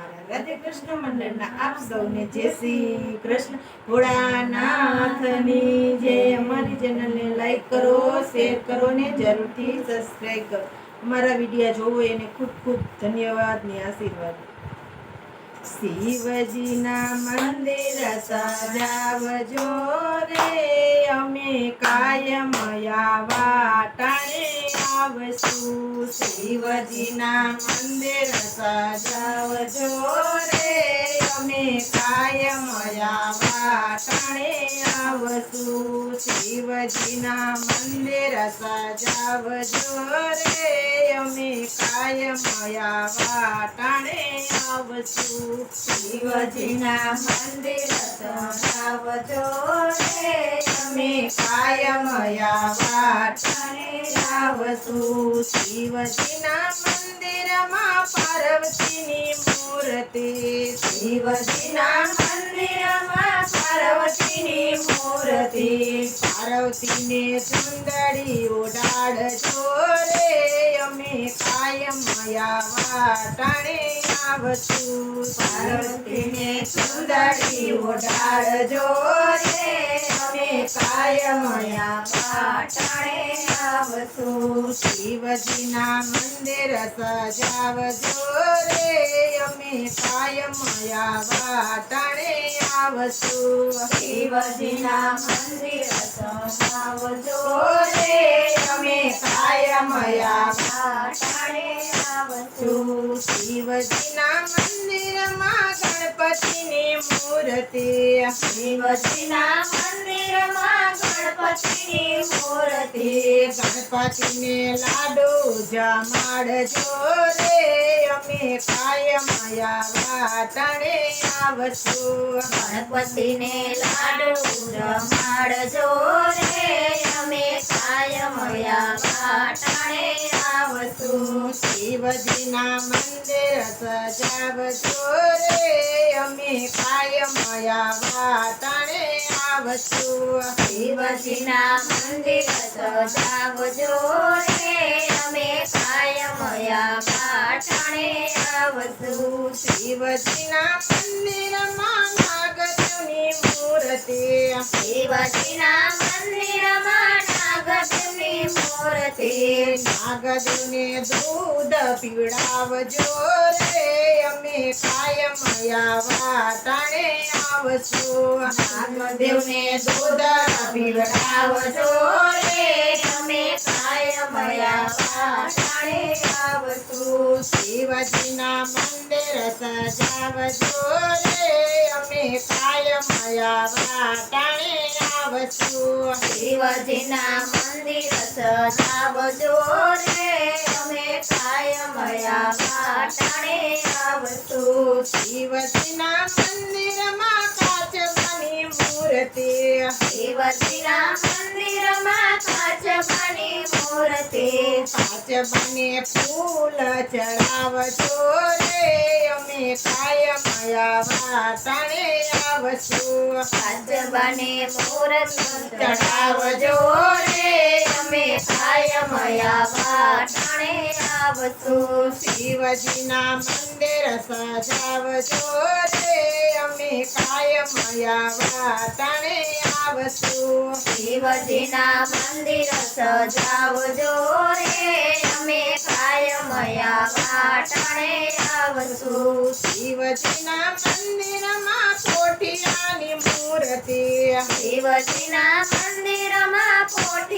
મારા રાધે કૃષ્ણ મંડળના આપ સૌને જય શ્રી કૃષ્ણ. ભોળાનાથની જય અમારી ચેનલને લાઈક કરો શેર કરો ને જરૂરથી સબસ્ક્રાઈબ કરો. અમારા વિડીયા જોવો એને ખૂબ ખૂબ ધન્યવાદ ને આશીર્વાદ. શિવજીના મંદિર સજાવજો રે, અમે કાયમ આવા ટાણે આવશું શિવજીના મંદિર સજાવજો રે અમે કાયમ વાટણે ટાણે આવશું શિવજીના મંદિર સજાવજો રે અમે કાયમ વાટણે ટાણે આવશું શિવજીના મંદિર સજાવજો રે અમે કાયમ આવા ટાણે શિવજીના મંદિરમાં પાર્વતીની મૂર્તિ. શિવજીના મંદિરમાં પાર્વતીની મૂર્તિ. પાર્વતીને ચુંદડી ઉડાડજો રે અમે કાયમ આવા ટાણે આવશું. પાર્વતીને ચુંદડી ઉડાડજો રે અમે કાયમ ટાણે આવશું શિવજીના મંદિર સજાવજો રે. અમે કાયમ આવા ટાણે આવશું. શિવજીના મંદિર સજાવજો રે. અમે કાયમ આવા ટાણે આવશું. શિવજીના મંદિરમાં ગણપતિની મૂર્તિ. શિવજીના મંદિરમાં ગણપતિની મૂર્તિ. ગણપતિને લાડુ જમાડજો રે. અમે કાયમ આવા ટાણે આવશું. ગણપતિને લાડુ જમાડજો રે. અમે કાયમ આવા ટાણે આવશું. શિવજીના મંદિર સજાવજો રે. અમે કાયમ આવા શિવજીના મંદિર સજાવજો રે અમે કાયમ આવા આવશું. શિવજીના મંદિરમાં નાગદેવની મૂર્તિ. શિવજીના મંદિરમાં નાગજની મૂર્તિ. નાગજને દૂધ પીવડાવજો રે. અમે કાયમયા આવા આવશું નાગદેવને દૂધ પીવડાવજો રે. તમે શિવજીના મંદિર સજાવજો રે. અમે કાયમ આવા ટાણે આવશું શિવજીના મંદિર સજાવજો રે. અમે કાયમ આવા ટાણે આવશું શિવજીના મંદિરમાં મૂર્તિ. શિવજીના મંદિરમાં કાચબાની મૂર્તિ. કાચબાને ફૂલ ચડાવજો રે. અમે કાયમ આવા ટાણે આવશું. કાચબાને મૂર્તિ ચડાવજો રે. અમે કાયમ આવા ટાણે આવશું. શિવજીના મંદિર સજાવજો રે અમે કાયમ આવા ટાણે આવશું. શિવજીના મંદિર સજાવજો રે અમે કાયમ આવા ટાણે આવશું. શિવજીના મંદિરમાં કોઠિયાની મૂર્તિ. શિવજીના મંદિરમાં મૂર્તિ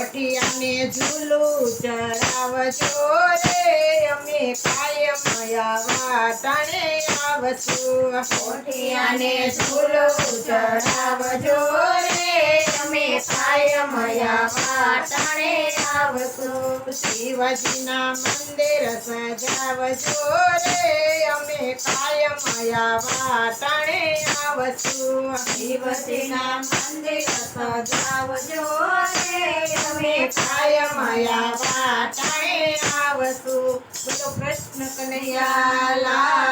કોઠિયાને ઝૂલું ચરાવજો રે. અમે કાયમ આવા ટાણે આવશું કોઠિયાને ઝૂલું ચડાવજો રે તમે કાયમ આવા ટાણે આવશું. શિવજીના મંદિર સજાવજો રે અમે કાયમ આવા ટાણે આવશું. શિવજીના મંદિર સજાવજો રે અમે કાયમ આવા ટાણે આવશું. બોલો કૃષ્ણ કનૈયા લાલ અમારા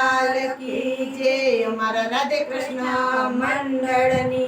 રાધે કૃષ્ણ મંડળની